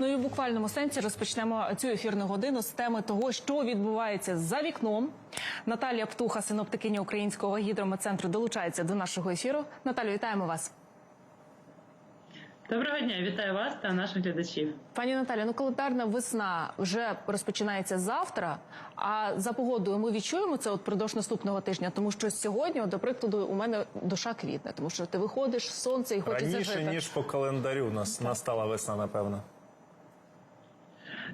Ну і в буквальному сенсі розпочнемо цю ефірну годину з теми того, що відбувається за вікном. Наталія Птуха, синоптикиня Українського гідрометцентру, долучається до нашого ефіру. Наталю, вітаємо вас. Доброго дня, вітаю вас та наших глядачів. Пані Наталі, ну календарна весна вже розпочинається завтра. А за погодою ми відчуємо це от продовж наступного тижня, тому що сьогодні, до прикладу, у мене душа квітне, тому що ти виходиш сонце і хочеться Раніше, жити. ніж по календарю нас настала весна, напевно.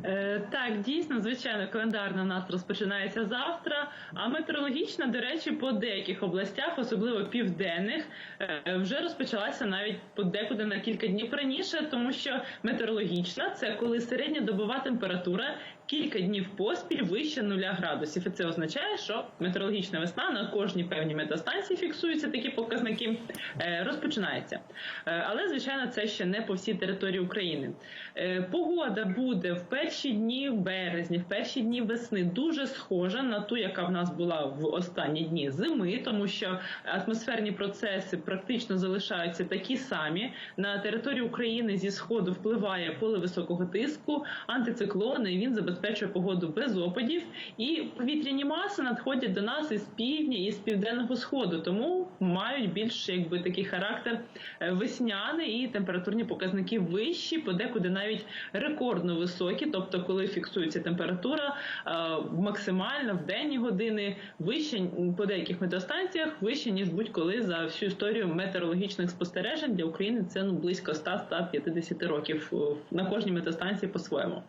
Е, так, дійсно, звичайно, календарна у нас розпочинається завтра. А метеорологічна, до речі, по деяких областях, особливо південних, е, вже розпочалася навіть подекуди на кілька днів раніше, тому що метеорологічна це коли середньодобова температура кілька днів поспіль вище нуля градусів. І це означає, що метеорологічна весна на кожній певній метеостанції фіксуються такі показники, е, розпочинається. Е, Але звичайно, це ще не по всій території України. Е, Погода буде в перші дні березня, в перші дні весни дуже схожа на ту, яка в нас була в останні дні зими, тому що атмосферні процеси практично залишаються такі самі. На території України зі сходу впливає поле високого тиску, антициклони. і Він забезпечує погоду без опадів, і повітряні маси надходять до нас із півдня і з південного сходу, тому мають більш якби такий характер е, весняний і температурні показники вищі, подекуди навіть рекордно високі. Тобто, коли фіксується температура е, максимально в денні години вище по деяких метеостанціях, вище ніж будь-коли за всю історію метеорологічних спостережень для України. Це ну близько 100-150 років е, на кожній метеостанції по-своєму.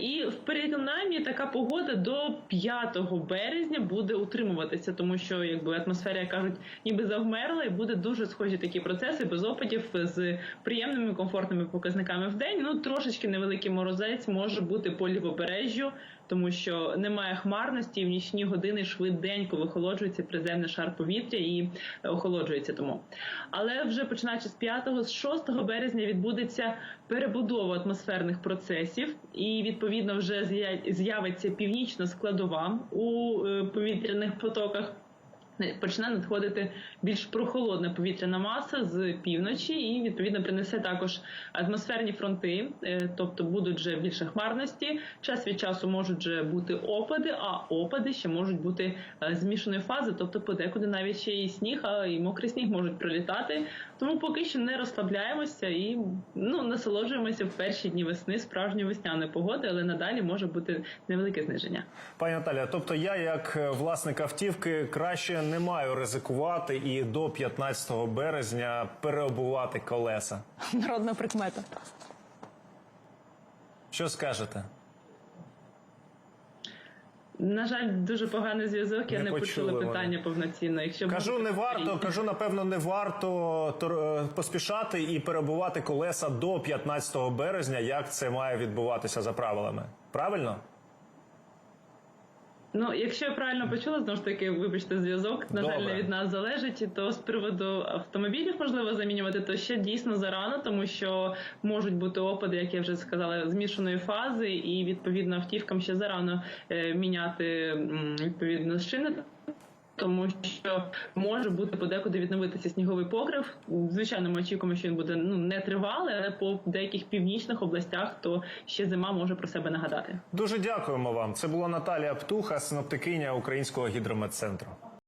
І в принаймні така погода до 5 березня буде утримуватися, тому що якби атмосфера, як кажуть, ніби завмерла, і буде дуже схожі такі процеси без опадів з приємними комфортними показниками в день. Ну трошечки невеликий морозець може бути по лівобережжю, тому що немає хмарності, і в нічні години швиденько вихолоджується приземний шар повітря і охолоджується тому. Але вже починаючи з 5 з 6 березня відбудеться перебудова атмосферних процесів, і відповідно вже з'я- з'явиться північна складова у е, повітряних потоках. Почне надходити більш прохолодна повітряна маса з півночі, і відповідно принесе також атмосферні фронти, е, тобто будуть вже більше хмарності. Час від часу можуть вже бути опади, а опади ще можуть бути е, змішаної фази, тобто подекуди навіть ще і сніг, а і мокрий сніг можуть пролітати. Тому поки що не розслабляємося і ну насолоджуємося в перші дні весни справжньої весняної погоди, але надалі може бути невелике зниження. Пані Наталя, тобто я, як е, власник автівки, краще не маю ризикувати і до 15 березня переобувати колеса. Народна прикмета. Що скажете? На жаль, дуже поганий зв'язок. Я Не не, почула питання повноцінно. Якщо Кажу, не варто, кажу, напевно, не варто е, поспішати і перебувати колеса до 15 березня, як це має відбуватися за правилами. Правильно? Ну, якщо я правильно почула, знову ж таки, вибачте, зв'язок, на жаль, не від нас залежить. То з приводу автомобілів можливо замінювати, то ще дійсно зарано, тому що можуть бути опади, як я вже сказала, змішаної фази, і відповідно автівкам ще зарано е, міняти відповідно шини. Тому що може бути подекуди відновитися сніговий покрив. Звичайно, ми очікуємо, що він буде ну не тривалий, але по деяких північних областях то ще зима може про себе нагадати. Дуже дякуємо вам. Це була Наталія Птуха, синоптикиня Українського гідрометцентру.